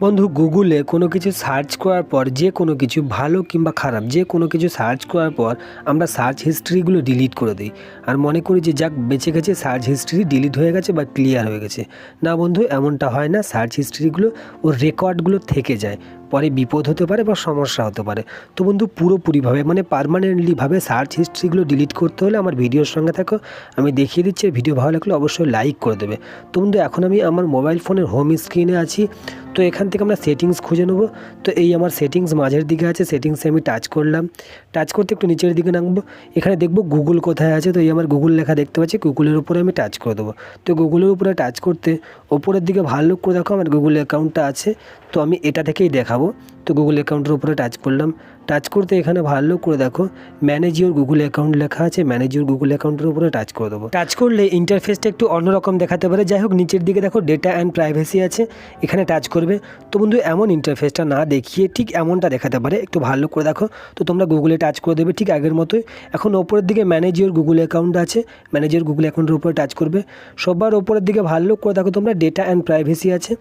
বন্ধু, গুগলে কোনো কিছু সার্চ করার পর, যে কোনো কিছু ভালো কিংবা খারাপ, যে কোনো কিছু সার্চ করার পর আমরা সার্চ হিস্ট্রিগুলো ডিলিট করে দিই। আর মনে করি যে যাক, বেঁচে গেছে সার্চ হিস্ট্রি ডিলিট হয়ে গেছে বা ক্লিয়ার হয়ে গেছে। না বন্ধু, এমনটা হয় না সার্চ হিস্ট্রিগুলো ও রেকর্ডগুলো থেকে যায়। পরে বিপদ হতে পারে বা সমস্যা হতে পারে। তো বন্ধু, পুরোপুরিভাবে মানে পারমানেন্টলিভাবে সার্চ হিস্ট্রিগুলো ডিলিট করতে হলে আমার ভিডিওর সঙ্গে থাকো। আমি দেখিয়ে দিচ্ছি ভিডিও ভালো লাগলে অবশ্যই লাইক করে দেবে। তো বন্ধু, এখন আমি আমার মোবাইল ফোনের হোম স্ক্রিনে আছি। তো এখান থেকে আমরা সেটিংস খুঁজে নেব। তো এই আমার সেটিংস মাঝের দিকে আছে সেটিংসে আমি টাচ করলাম। টাচ করতে একটু নিচের দিকে নামবো। এখানে দেখব গুগল কোথায় আছে। তো এই আমার গুগল লেখা দেখতে পাচ্ছি গুগলের উপরে আমি টাচ করে দেবো। তো গুগলের উপরে টাচ করতে ওপরের দিকে ভালো করে দেখো, আমার গুগল অ্যাকাউন্টটা আছে। তো আমি এটা থেকেই দেখাবো তো গুগল অ্যাকাউন্টের উপরে টাচ করলাম টাচ করতে এখানে ভালো করে দেখো। ম্যানেজ ইউর গুগল অ্যাকাউন্ট লেখা আছে ম্যানেজ ইউর গুগল অ্যাকাউন্টের উপরে টাচ করে দেবো। টাচ করলে ইন্টারফেসটা একটু অন্যরকম দেখাতে পারে। যাই হোক, নিচের দিকে দেখো ডেটা অ্যান্ড প্রাইভেসি আছে, এখানে টাচ করবে। তো বন্ধু, এমন ইন্টারফেসটা না দেখিয়ে ঠিক এমনটা দেখাতে পারে। একটু ভালো করে দেখো। তো তোমরা গুগলে টাচ করে দেবে ঠিক আগের মতোই। এখন ওপরের দিকে ম্যানেজ ইউর গুগল অ্যাকাউন্ট আছে। ম্যানেজ ইউর গুগল অ্যাকাউন্টের উপরে টাচ করবে। সবার ওপরের দিকে ভালো করে দেখো তোমরা। ডেটা অ্যান্ড প্রাইভেসি আছে।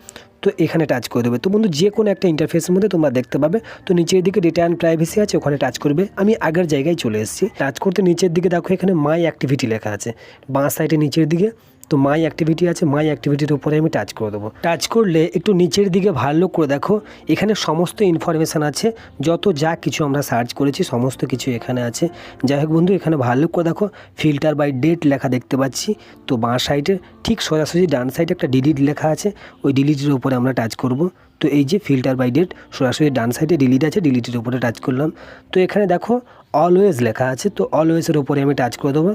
তো এখানে টাচ করে দেবে। তো বন্ধু যে কোনো একটা ইন্টারফেসের মধ্যে তোমরা দেখতে পাবে। তো নিচের দিকে ডেটা অ্যান্ড আছে, ওখানে টাচ করবে। আমি আগের জায়গায় চলে এসেছি। টাচ করতে নিচের দিকে দেখো, এখানে মাই অ্যাক্টিভিটি লেখা আছে। বাঁ সাইডে নিচের দিকে। তো মাই অ্যাক্টিভিটি আছে মাই অ্যাক্টিভিটির উপরে আমি টাচ করে দেবো। টাচ করলে একটু নিচের দিকে ভালো করে দেখো, এখানে সমস্ত ইনফরমেশান আছে। যত যা কিছু আমরা সার্চ করেছি, সমস্ত কিছু এখানে আছে। যাই হোক বন্ধু, এখানে ভালো করে দেখো ফিল্টার বাই ডেট লেখা দেখতে পাচ্ছি। তো বাঁ সাইডে ঠিক সোজাসুজি ডান সাইডে একটা ডিলিট লেখা আছে। ওই ডিলিটের উপরে আমরা টাচ করব। তো এই যে ফিল্টার বাই ডেট সরাসরি ডান সাইডে ডিলিট আছে ডিলিটের উপরে টাচ করলাম। তো এখানে দেখো অলওয়েজ লেখা আছে, তো অলওয়েজের উপরে আমি টাচ করে দেবো।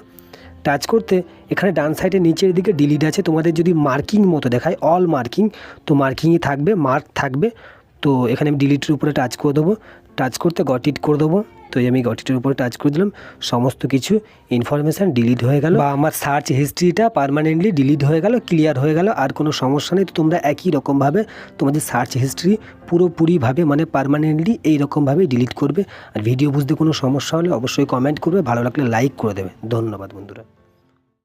টাচ করতে এখানে ডান সাইডে নিচের দিকে ডিলিট আছে, তোমাদের যদি মার্কিং মতো দেখায় অল মার্কিং তো মার্কিংই থাকবে মার্ক থাকবে। তো এখানে আমি ডিলিটের উপরে টাচ করে দেবো। টাচ করতে গট ইট করে দেবো। তো এই আমি গটিটার উপর টাচ করে দিলাম। সমস্ত কিছু ইনফরমেশান ডিলিট হয়ে গেল। বা আমার সার্চ হিস্ট্রিটা পারমানেন্টলি ডিলিট হয়ে গেল ক্লিয়ার হয়ে গেল আর কোনো সমস্যা নেই। তো তোমরা একই রকমভাবে তোমাদের সার্চ হিস্ট্রি পুরোপুরিভাবে মানে পারমানেন্টলি এই রকমভাবেই ডিলিট করবে। আর ভিডিও বুঝতে কোনো সমস্যা হলে অবশ্যই কমেন্ট করবে। ভালো লাগলে লাইক করে দেবে। ধন্যবাদ বন্ধুরা।